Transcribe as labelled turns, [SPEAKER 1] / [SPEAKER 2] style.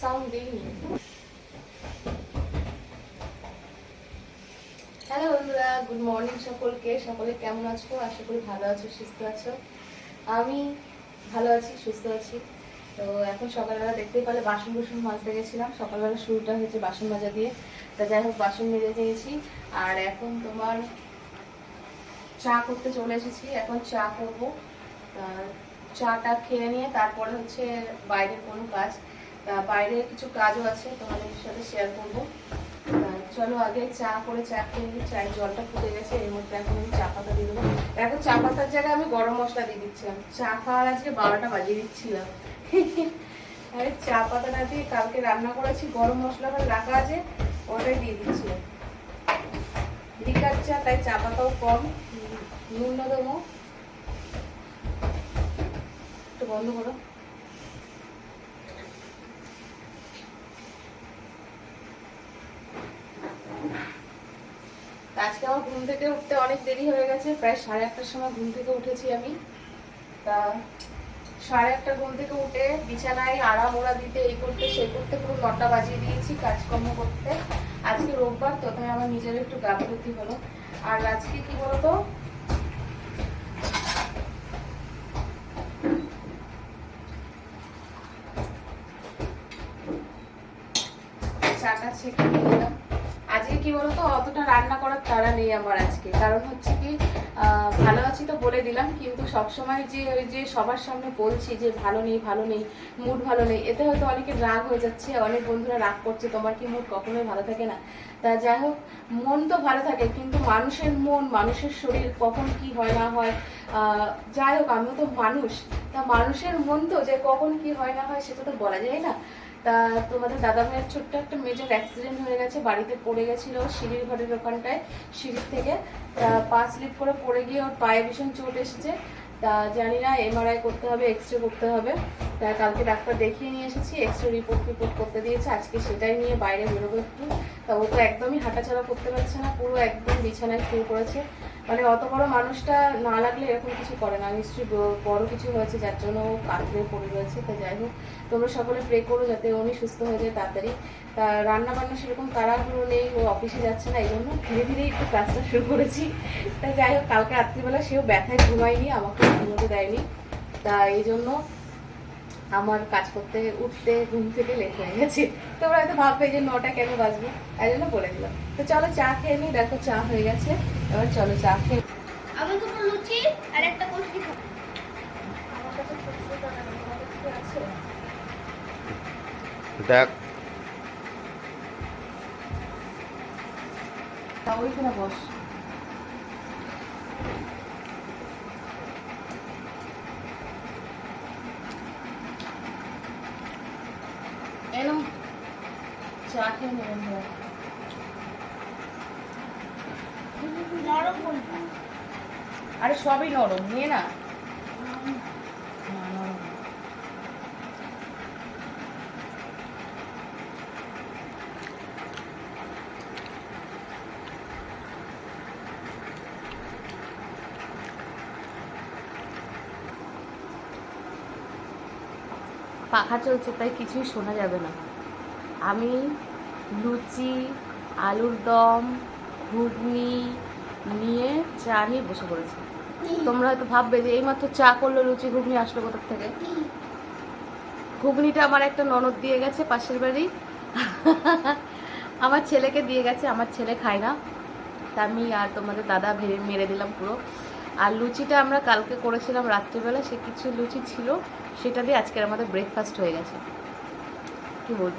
[SPEAKER 1] Sound দিইনি। Hello বন্ধুরা good morning সকলকে। সকলে কেমন আছো? আশা করি ভালো আছো, সুস্থ আছো। আমি ভালো আছি, সুস্থ আছি। তো এখন সকালবেলা দেখতেই পারলে বাসন কুসন মাজতে গেছিলাম। সকালবেলা শুরুটা হয়েছে বাসন মাজা দিয়ে। তা যাই হোক, বাসন মেজে দিয়েছি। আর এখন তোমার চা করতে চলে এসেছি। এখন চা করব। চাটা খেয়ে নিয়ে তারপরে হচ্ছে বাইরের কোনো কাজ। বাইরে কিছু কাজও আছে, তোমাদের সাথে শেয়ার করব। চলো আগে চা করে চা খেয়ে নিই চায়ের জলটা ফুটে গেছে, এর মধ্যে এখন আমি চা পাতা দিয়ে দেবো। এখন চা পাতার জায়গায় আমি গরম মশলা দিয়ে দিচ্ছিলাম চা খাওয়ার আজকে বারোটা বাজিয়ে দিচ্ছিলাম। আরে চা পাতা না দিয়ে কালকে রান্না করেছি, গরম মশলা করে রাখা আছে, ওটাই দিয়ে দিচ্ছিলাম চা, তাই চা পাতাও কম ন্যূনতম একটু বন্ধ করো। আজকে আমার ঘুম থেকে উঠতে অনেক দেরি হয়ে গেছে, প্রায় সাড়ে আটটার সময় ঘুম থেকে উঠেছি আমি। তা সাড়ে আটটা ঘুম থেকে উঠে বিছানায় আড়া মোড়া দিতে, এই করতে সেই করতে পুরো নটা বাজিয়ে দিয়েছি কাজকর্ম করতে। আজকে রোববার, তো তাই আমার নিজের একটু গাফলতি হলো। আর আজকে কি বলতো? চাটা ছেঁকে আজকে কি বলতো, অতটা রান্না করার তাড়া নেই আমার আজকে। কারণ হচ্ছে কি ভালো আছি তো বলে দিলাম, কিন্তু সবসময় যে ওই যে সবার সামনে বলছি যে ভালো নেই ভালো নেই মুড ভালো নেই, এতে হয়তো অনেকের রাগ হয়ে যাচ্ছে, অনেক বন্ধুরা রাগ করছে, তোমার কি মুড কখনোই ভালো থাকে না। তা যাই হোক, মন তো ভালো থাকে, কিন্তু মানুষের মন, মানুষের শরীর কখন কি হয় না হয় যাই হোক, আমিও তো মানুষ। তা মানুষের মন তো যে কখন কি হয় না হয়, সেটা তো বলা যায় না। তা তোমাদের দাদা ভাইয়ের ছোট্ট একটা মেজর অ্যাক্সিডেন্ট হয়ে গেছে, বাড়িতে পড়ে গেছিল সিঁড়ির ঘরের ওখানটায়, সিঁড়ির থেকে। তা পা স্লিপ করে পড়ে গিয়ে ওর পায়ে ভীষণ চোট এসেছে। তা জানি না এমআরআই করতে হবে এক্স রে করতে হবে। তা কালকে ডাক্তার দেখিয়ে নিয়ে এসেছি এক্স রে রিপোর্ট রিপোর্ট করতে দিয়েছে, আজকে সেটাই নিয়ে বাইরে বেরোবো একটু। তা ও তো একদমই হাঁটাচলা করতে পারছে না, পুরো একদম বিছানায় শুয়ে পড়েছে। মানে অত বড় মানুষটা না লাগলে এরকম কিছু করে না, নিশ্চয়ই বড় কিছু হয়েছে যার জন্য ও কাতরে পড়ে রয়েছে। তা যাই হোক, তোমরা সকলে প্রে করো যাতে উনি সুস্থ হয়ে যায় তাড়াতাড়ি। তা রান্না বান্না সেরকম তাড়াহুড়ো নেই, ও অফিসে যাচ্ছে না এই জন্য ধীরে ধীরে একটু কাজটা শুরু করেছি। তা যাই হোক, কালকে রাত্রিবেলা সেও ব্যথায় ঘুমায়নি আমাকে ঘুমোতে দেয়নি। তা এই জন্য আমার কাজ করতে উঠতে ঘুম থেকে লেট হয়ে গেছে। তোমরা হয়তো ভাববে যে নটা কেন বাজবে? তাই জন্য বলে দিলাম। তো চলো চা খেয়ে নিই দেখো চা হয়ে গেছে। এবার চলো চা খেয়ে
[SPEAKER 2] আমি দুটো লুচি আর একটা খাব।
[SPEAKER 1] আমার?
[SPEAKER 3] দেখ।
[SPEAKER 1] তা ওইখানে বস। চা খেয়ে
[SPEAKER 2] নরম কোনটা
[SPEAKER 1] আরে সবই নরম নিয়ে না। পাখা চলছে তাই কিছুই শোনা যাবে না। আমি লুচি, আলুর দম, ঘুগনি নিয়ে চা নিয়ে বসে পড়েছি। তোমরা হয়তো ভাববে যে এইমাত্র চা করল, লুচি, ঘুগনি আসলো কোথার থেকে? ঘুগনিটা আমার একটা ননদ দিয়ে গেছে, পাশের বাড়ি। আমার ছেলেকে দিয়ে গেছে, আমার ছেলে খায় না। তা আমি আর তোমাদের দাদা ভেবে মেরে দিলাম পুরো। আর লুচিটা আমরা কালকে করেছিলাম রাত্রিবেলা, সে কিছু লুচি ছিল, সেটা দিয়ে আজকের আমাদের ব্রেকফাস্ট হয়ে গেছে। কি বলব?